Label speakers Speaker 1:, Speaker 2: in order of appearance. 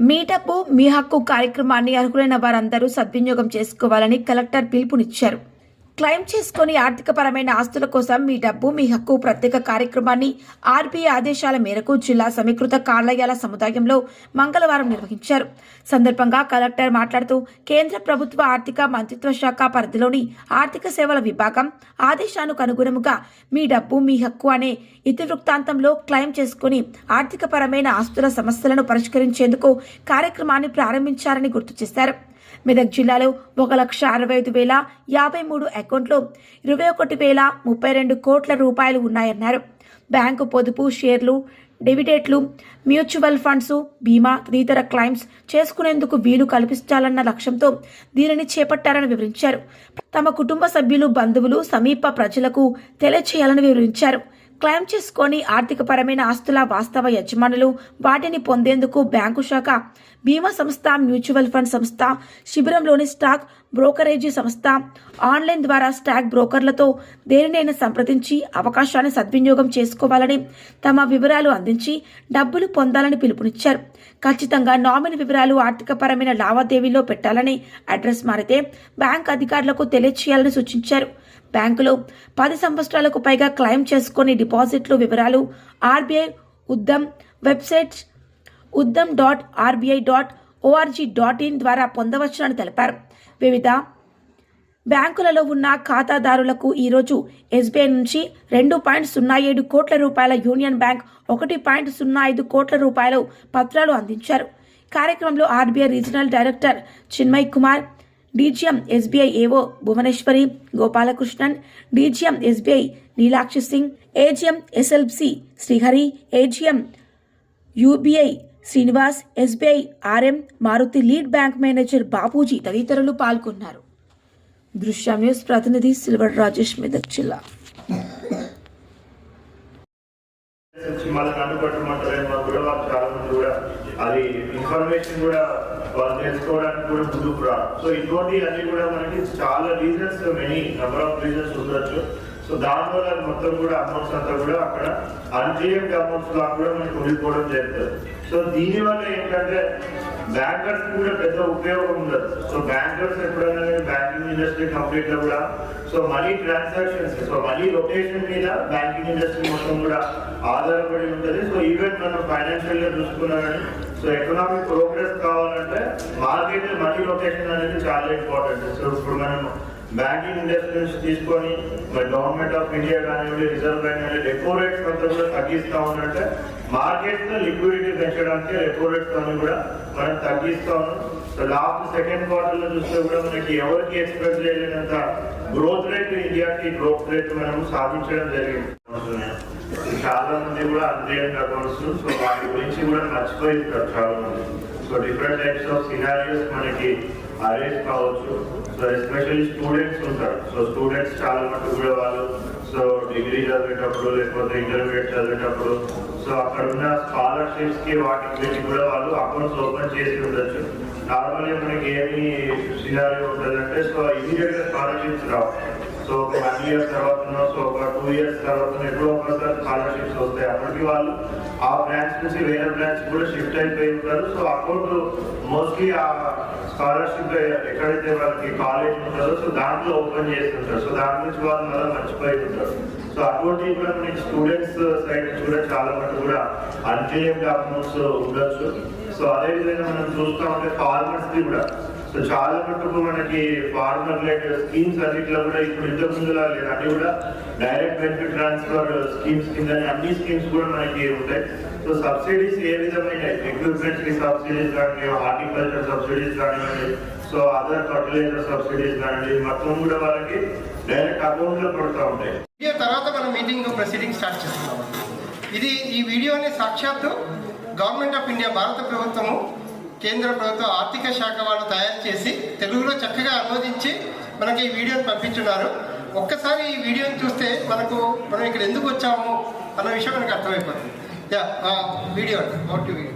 Speaker 1: Meetup మీ హక్కు కార్యక్రమాన్ని అర్హులైన వారందరూ సద్వినియోగం చేసుకోవాలని కలెక్టర్ పిలుపునిచ్చారు. క్లెయిమ్ చేసుకుని ఆర్థికపరమైన ఆస్తుల కోసం మీ డబ్బు మీ హక్కు ప్రత్యేక కార్యక్రమాన్ని ఆర్బీఐ ఆదేశాల మేరకు జిల్లా సమీకృత కార్యాలయాల సముదాయంలో మంగళవారం నిర్వహించారు. సందర్భంగా కలెక్టర్ మాట్లాడుతూ కేంద్ర ప్రభుత్వ ఆర్థిక మంత్రిత్వ శాఖ పరిధిలోని ఆర్థిక సేవల విభాగం ఆదేశానికి అనుగుణముగా మీ డబ్బు మీ హక్కు అనే ఇతివృత్తాంతంలో క్లెయిమ్ చేసుకుని ఆర్థికపరమైన ఆస్తుల సమస్యలను పరిష్కరించేందుకు కార్యక్రమాన్ని ప్రారంభించారని గుర్తు చేశారు. మెదక్ జిల్లాలో ఒక లక్ష అరవై ఐదు వేల యాభై మూడు అకౌంట్లో ఇరవై ఒకటి వేల ముప్పై రెండు కోట్ల రూపాయలు ఉన్నాయన్నారు. బ్యాంకు పొదుపు షేర్లు డివిడెంట్లు మ్యూచువల్ ఫండ్స్ బీమా తదితర క్లైమ్స్ చేసుకునేందుకు వీలు కల్పించాలన్న లక్ష్యంతో దీనిని చేపట్టారని వివరించారు. తమ కుటుంబ సభ్యులు బంధువులు సమీప ప్రజలకు తెలియచేయాలని వివరించారు. క్లెయిమ్ చేసుకొని ఆర్థికపరమైన ఆస్తుల వాస్తవ యజమానులు వాటిని పొందేందుకు బ్యాంకు శాఖ బీమా సంస్థ మ్యూచువల్ ఫండ్ సంస్థ శిబిరంలోని స్టాక్ బ్రోకరేజీ సంస్థ ఆన్లైన్ ద్వారా స్టాక్ బ్రోకర్లతో దేనినైనా సంప్రదించి అవకాశాన్ని సద్వినియోగం చేసుకోవాలని తమ వివరాలు అందించి డబ్బులు పొందాలని పిలుపునిచ్చారు. ఖచ్చితంగా నామినీ వివరాలు ఆర్థికపరమైన లావాదేవీలో పెట్టాలని అడ్రస్ మారితే బ్యాంక్ అధికారులకు తెలియచేయాలని సూచించారు. బ్యాంకులో పది సంవత్సరాలకు పైగా క్లెయిమ్ చేసుకుని డిపాజిట్లు వివరాలు RBI Udgam website Udgam dot RBI dot O R G dot in ద్వారా పొందవచ్చునని తెలిపారు. వివిధ బ్యాంకులలో ఉన్న ఖాతాదారులకు ఈరోజు ఎస్బీఐ నుంచి రెండు పాయింట్ సున్నా ఏడు కోట్ల రూపాయల యూనియన్ బ్యాంక్ ఒకటి పాయింట్ సున్నా ఐదు కోట్ల రూపాయలు పత్రాలు అందించారు. కార్యక్రమంలో RBI regional director Chinmay Kumar DGM SBI AO Bhuvaneswari Gopalakrishnan DGM SBI Neelakshi Singh AGM SLC Srihari AGM UBI Srinivas SBI RM Maruti lead bank manager Bapuji తదితరులు పాల్గొన్నారు. దృశ్య న్యూస్ ప్రతినిధి సిల్వర్ రాజేష్ మెదక్ జిల్లా.
Speaker 2: అది ఇన్ఫర్మేషన్ కూడా వాళ్ళు తెలుసుకోవడానికి కూడా ముందుకు రా. సో ఇటువంటి అన్ని కూడా మనకి చాలా reasons many number of reasons ఉండొచ్చు. సో దానివల్ల మొత్తం కూడా అమౌంట్స్ అంతా కూడా అక్కడ అన్క్లియర్డ్ అమౌంట్స్ లాగా కూడా మనకి ఉండిపోవడం జరుగుతుంది. సో దీనివల్ల ఏంటంటే బ్యాంకర్స్ కూడా పెద్ద ఉపయోగం ఉండదు. సో బ్యాంకర్స్ ఎప్పుడైనా బ్యాంకింగ్ ఇండస్ట్రీ కంప్లీట్లో కూడా so money transactions so money location మీద బ్యాంకింగ్ ఇండస్ట్రీ మొత్తం కూడా ఆధారపడి ఉంటుంది. సో ఈవెన్ మనం ఫైనాన్షియల్గా చూసుకున్నా కానీ సో ఎకనామిక్ ప్రోగ్రెస్ కావాలంటే మార్కెట్ మనీ లొకేషన్ అనేది చాలా ఇంపార్టెంట్ సో ఇప్పుడు మనం బ్యాంకింగ్ ఇండస్ట్రీ నుంచి తీసుకొని మరి గవర్నమెంట్ ఆఫ్ ఇండియా కానివ్వండి రిజర్వ్ బ్యాంక్ కానివ్వండి రెపో రేట్స్ అంతా కూడా తగ్గిస్తూ ఉందంటే మార్కెట్లో లిక్విడిటీ పెంచడానికి రెపో రేట్స్ అన్ని కూడా మనం తగ్గిస్తూ ఉన్నాం. సో లాస్ట్ సెకండ్ క్వార్టర్లో చూస్తే కూడా మనకి ఎవరికి ఎక్స్పెక్ట్ చేయలేనంత గ్రోత్ రేట్ ఇండియాకి గ్రోత్ రేట్ మనం సాధించడం జరిగింది. చాలా మంది కూడా అన్రియల్ అకౌంట్స్ సో వాటి గురించి కూడా మర్చిపోయి చాలా మంది so different types of scenarios మనకి అరేంజ్ కావచ్చు. సో ఎస్పెషల్లీ స్టూడెంట్స్ ఉంటారు. సో స్టూడెంట్స్ చాలా మటుకు కూడా వాళ్ళు సో డిగ్రీ చదివేటప్పుడు లేకపోతే ఇంటర్మీడియట్ చదివేటప్పుడు. సో అక్కడ ఉన్న స్కాలర్షిప్స్కి వాటికి వీటికి కూడా వాళ్ళు అకౌంట్స్ ఓపెన్ చేసి ఉండొచ్చు. నార్మల్గా మనకి ఏమి సినారియో ఉంటుందంటే సో ఇమీడియట్గా స్కాలర్షిప్స్ రావు. సో ఒక వన్ ఇయర్ తర్వాత సో ఒక టూ ఇయర్స్ తర్వాత ఎప్పుడో ఒకసారి స్కాలర్షిప్స్ వస్తాయి. అప్పటికి వాళ్ళు ఆ బ్రాంచ్ నుంచి వేరే బ్రాంచ్ కూడా షిఫ్ట్ అయిపోయి ఉంటారు. సో అకౌంట్ మోస్ట్లీ ఆ స్కాలర్షిప్ ఎక్కడైతే వాళ్ళకి కాలేజ్ ఉంటుందో సో దాంట్లో ఓపెన్ చేస్తుంటారు సో దాని నుంచి వాళ్ళు మళ్ళీ మర్చిపోయి ఉంటారు. సో అటువంటి కూడా మనకి స్టూడెంట్స్ సైడ్ నుంచి కూడా చాలా మంది కూడా అన్క్లెయిమ్డ్ డాక్యుమెంట్స్ ఉండొచ్చు. సో అదేవిధంగా మనం చూస్తూ ఉంటే ఫార్మర్స్కి కూడా సో చాలా మటుకు మనకి ఫార్మర్ రిలేటెడ్ స్కీమ్స్ అన్నిట్లో కూడా ఇప్పుడు ఇంతకు ముందు లేదు అన్ని కూడా డైరెక్ట్ బెనిఫిట్ ట్రాన్స్ఫర్ స్కీమ్స్ కింద అన్ని స్కీమ్స్ కూడా మనకి ఉంటాయి. సో సబ్సిడీస్ ఏ విధమైన ఎక్విప్మెంట్స్కి సబ్సిడీస్ కానీ హార్టికల్చర్ సబ్సిడీస్ కానివ్వండి సో అదర్ ఫర్టిలైజర్ సబ్సిడీస్ కానివ్వండి మొత్తం కూడా వాళ్ళకి డైరెక్ట్ అకౌంట్లో పడుతూ ఉంటాయి.
Speaker 3: తర్వాత మనం మీటింగ్ ప్రొసీడింగ్ స్టార్ట్ చేస్తున్నాం. ఇది ఈ వీడియోని సాక్షాత్తు గవర్నమెంట్ ఆఫ్ ఇండియా భారత ప్రభుత్వము కేంద్ర ప్రభుత్వ ఆర్థిక శాఖ వాళ్ళు తయారు చేసి తెలుగులో చక్కగా అనువదించి మనకి ఈ వీడియోని పంపించున్నారు. ఒక్కసారి ఈ వీడియోని చూస్తే మనకు మనం ఇక్కడ ఎందుకు వచ్చాము అన్న విషయం మనకు అర్థమైపోతుంది. Yeah video out video